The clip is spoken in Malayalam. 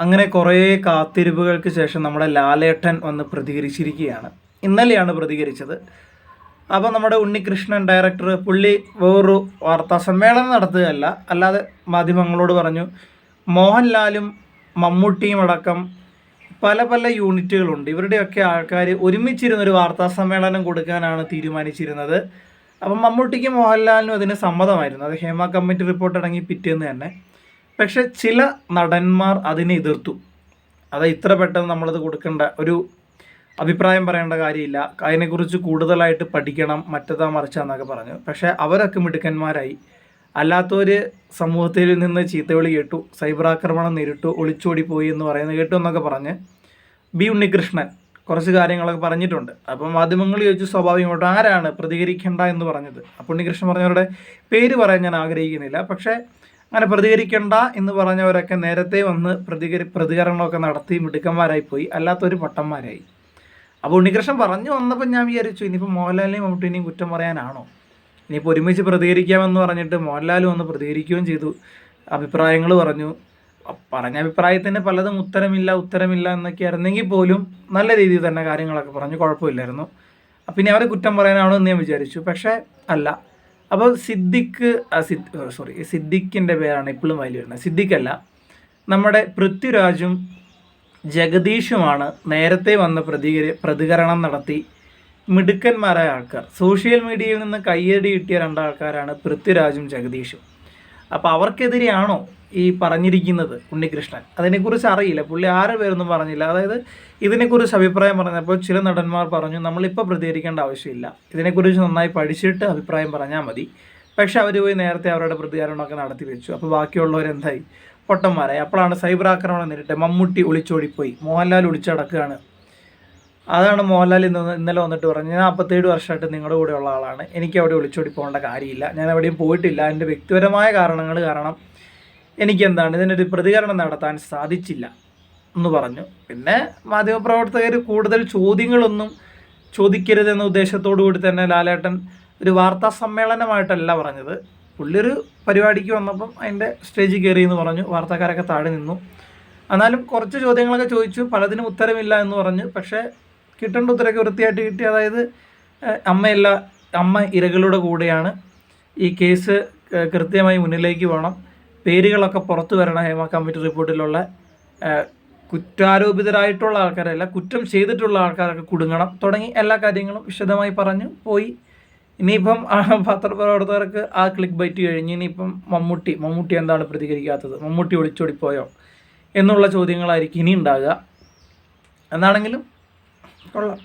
അങ്ങനെ കുറേ കാത്തിരിപ്പുകൾക്ക് ശേഷം നമ്മുടെ ലാലേട്ടൻ വന്ന് പ്രതികരിച്ചിരിക്കുകയാണ്. ഇന്നലെയാണ് പ്രതികരിച്ചത്. അപ്പോൾ നമ്മുടെ ഉണ്ണികൃഷ്ണൻ ഡയറക്ടർ പുള്ളി വേറൊരു വാർത്താ സമ്മേളനം നടത്തുകയല്ല. അല്ലാതെ മാധ്യമങ്ങളോട് പറഞ്ഞു മോഹൻലാലും മമ്മൂട്ടിയും അടക്കം പല പല യൂണിറ്റുകളുണ്ട്. ഇവരുടെയൊക്കെ ആൾക്കാർ ഒരുമിച്ചിരുന്നൊരു വാർത്താ സമ്മേളനം കൊടുക്കാനാണ് തീരുമാനിച്ചിരുന്നത്. അപ്പം മമ്മൂട്ടിക്കും മോഹൻലാലിനും അതിന് സമ്മതമായിരുന്നു. അത് ഹേമ കമ്മിറ്റി റിപ്പോർട്ട് അടങ്ങി പിറ്റേന്ന് തന്നെ. പക്ഷെ ചില നടന്മാർ അതിനെ എതിർത്തു. അത് ഇത്ര പെട്ടെന്ന് നമ്മളത് കൊടുക്കേണ്ട ഒരു അഭിപ്രായം പറയേണ്ട കാര്യമില്ല. അതിനെക്കുറിച്ച് കൂടുതലായിട്ട് പഠിക്കണം മറ്റതാ മറിച്ചാന്നൊക്കെ പറഞ്ഞു. പക്ഷേ അവരൊക്കെ മിടുക്കന്മാരായി. അല്ലാത്തവർ സമൂഹത്തിൽ നിന്ന് ചീത്തവിളി കേട്ടു സൈബർ ആക്രമണം നേരിട്ടു ഒളിച്ചോടി പോയി എന്ന് പറയുന്നത് കേട്ടു എന്നൊക്കെ പറഞ്ഞ് ബി ഉണ്ണികൃഷ്ണൻ കുറച്ച് കാര്യങ്ങളൊക്കെ പറഞ്ഞിട്ടുണ്ട്. അപ്പം മാധ്യമങ്ങൾ ചോദിച്ചു സ്വാഭാവികമായിട്ടും ആരാണ് പ്രതികരിക്കേണ്ട എന്ന് പറഞ്ഞത്? അപ്പോൾ ഉണ്ണികൃഷ്ണൻ പറഞ്ഞവരുടെ പേര് പറയാൻ ഞാൻ ആഗ്രഹിക്കുന്നില്ല. പക്ഷേ അങ്ങനെ പ്രതികരിക്കേണ്ട എന്ന് പറഞ്ഞവരൊക്കെ നേരത്തെ വന്ന് പ്രതികരി പ്രതികരണമൊക്കെ നടത്തി മിടുക്കന്മാരായി പോയി. അല്ലാത്തൊരു പട്ടന്മാരായി. അപ്പോൾ ഉണ്ണികൃഷ്ണൻ പറഞ്ഞു വന്നപ്പോൾ ഞാൻ വിചാരിച്ചു ഇനിയിപ്പോൾ മോഹൻലാലിനെയും മമ്മൂട്ടിനെയും കുറ്റം പറയാനാണോ? ഇനിയിപ്പോൾ ഒരുമിച്ച് പ്രതികരിക്കാമെന്ന് പറഞ്ഞിട്ട് മോഹൻലാൽ വന്ന് പ്രതികരിക്കുകയും ചെയ്തു. അഭിപ്രായങ്ങൾ പറഞ്ഞു. പറഞ്ഞ അഭിപ്രായത്തിന് പലതും ഉത്തരമില്ല ഉത്തരമില്ല എന്നൊക്കെ ആയിരുന്നെങ്കിൽ പോലും നല്ല രീതിയിൽ തന്നെ കാര്യങ്ങളൊക്കെ പറഞ്ഞു. കുഴപ്പമില്ലായിരുന്നു. ഇനി അവരെ കുറ്റം പറയാനാണോ എന്ന് ഞാൻ വിചാരിച്ചു. പക്ഷേ അല്ല. അപ്പോൾ സിദ്ദിഖ് സോറി സിദ്ദിഖിന്റെ പേരാണ് ഇപ്പോഴും അതിൽ വരുന്നത്. സിദ്ദിഖല്ല നമ്മുടെ പൃഥ്വിരാജും ജഗദീഷുമാണ് നേരത്തെ വന്ന് പ്രതികരി പ്രതികരണം നടത്തി മിടുക്കന്മാരായ ആൾക്കാർ. സോഷ്യൽ മീഡിയയിൽ നിന്ന് കയ്യടി കിട്ടിയ രണ്ടാൾക്കാരാണ് പൃഥ്വിരാജും ജഗദീഷും. അപ്പോൾ അവർക്കെതിരെയാണോ ഈ പറഞ്ഞിരിക്കുന്നത് ഉണ്ണികൃഷ്ണൻ. അതിനെക്കുറിച്ച് അറിയില്ല. പുള്ളി ആറ് പേരൊന്നും പറഞ്ഞില്ല. അതായത് ഇതിനെക്കുറിച്ച് അഭിപ്രായം പറഞ്ഞപ്പോൾ ചില നടന്മാർ പറഞ്ഞു നമ്മളിപ്പോൾ പ്രതികരിക്കേണ്ട ആവശ്യമില്ല. ഇതിനെക്കുറിച്ച് നന്നായി പഠിച്ചിട്ട് അഭിപ്രായം പറഞ്ഞാൽ മതി. പക്ഷെ അവർ പോയി നേരത്തെ അവരുടെ പ്രതികാരണമൊക്കെ നടത്തി വെച്ചു. അപ്പോൾ ബാക്കിയുള്ളവരെന്തായി? പൊട്ടന്മാരായി. അപ്പോഴാണ് സൈബർ ആക്രമണം നേരിട്ട്. മമ്മൂട്ടി ഒളിച്ചോടിപ്പോയി. മോഹൻലാൽ ഒളിച്ചടക്കുകയാണ്. അതാണ് മോഹൻലാൽ ഇന്ന് ഇന്നലെ വന്നിട്ട് പറഞ്ഞു ഞാൻ അപ്പത്തേഴ് വർഷമായിട്ട് നിങ്ങളുടെ കൂടെ ഉള്ള ആളാണ്. എനിക്ക് അവിടെ ഒളിച്ചോടി പോകേണ്ട കാര്യമില്ല. ഞാൻ എവിടെയും പോയിട്ടില്ല. എന്റെ വ്യക്തിപരമായ കാരണങ്ങൾ കാരണം എനിക്ക് എന്താണ് ഇതിനൊരു പ്രതികരണം നടത്താൻ സാധിച്ചില്ല എന്ന് പറഞ്ഞു. പിന്നെ മാധ്യമപ്രവർത്തകർ കൂടുതൽ ചോദ്യങ്ങളൊന്നും ചോദിക്കരുതെന്ന ഉദ്ദേശത്തോടു കൂടി തന്നെ ലാലേട്ടൻ ഒരു വാർത്താ സമ്മേളനമായിട്ടല്ല പറഞ്ഞത്. പുള്ളിയൊരു പരിപാടിക്ക് വന്നപ്പം അതിന്റെ സ്റ്റേജിൽ കയറി എന്ന് പറഞ്ഞു വാർത്താക്കാരൊക്കെ താഴെ നിന്നു. എന്നാലും കുറച്ച് ചോദ്യങ്ങളൊക്കെ ചോദിച്ചു പലതിനും ഉത്തരമില്ല എന്ന് പറഞ്ഞു. പക്ഷേ കിട്ടേണ്ട ഉത്തരമൊക്കെ വൃത്തിയായിട്ട് കിട്ടി. അതായത് അമ്മയല്ല അമ്മ ഇരകളുടെ കൂടെയാണ് ഈ കേസ് കൃത്യമായി മുന്നിലേക്ക് പോകണം. പേരുകളൊക്കെ പുറത്തു വരണം ഹേമ കമ്മിറ്റി റിപ്പോർട്ടിലുള്ള കുറ്റാരോപിതരായിട്ടുള്ള ആൾക്കാരല്ല കുറ്റം ചെയ്തിട്ടുള്ള ആൾക്കാരൊക്കെ കുടുങ്ങണം തുടങ്ങി എല്ലാ കാര്യങ്ങളും വിശദമായി പറഞ്ഞു. പോയി. ഇനിയിപ്പം പത്രപ്രവർത്തകർക്ക് ആ ക്ലിക്ക് ബൈറ്റ് കഴിഞ്ഞ് ഇനിയിപ്പം മമ്മൂട്ടി മമ്മൂട്ടി എന്താണ് പ്രതികരിക്കാത്തത്? മമ്മൂട്ടി ഒളിച്ചോടിപ്പോയോ? എന്നുള്ള ചോദ്യങ്ങളായിരിക്കും ഇനി ഉണ്ടാകുക എന്നാണെങ്കിലും കൊള്ളാം.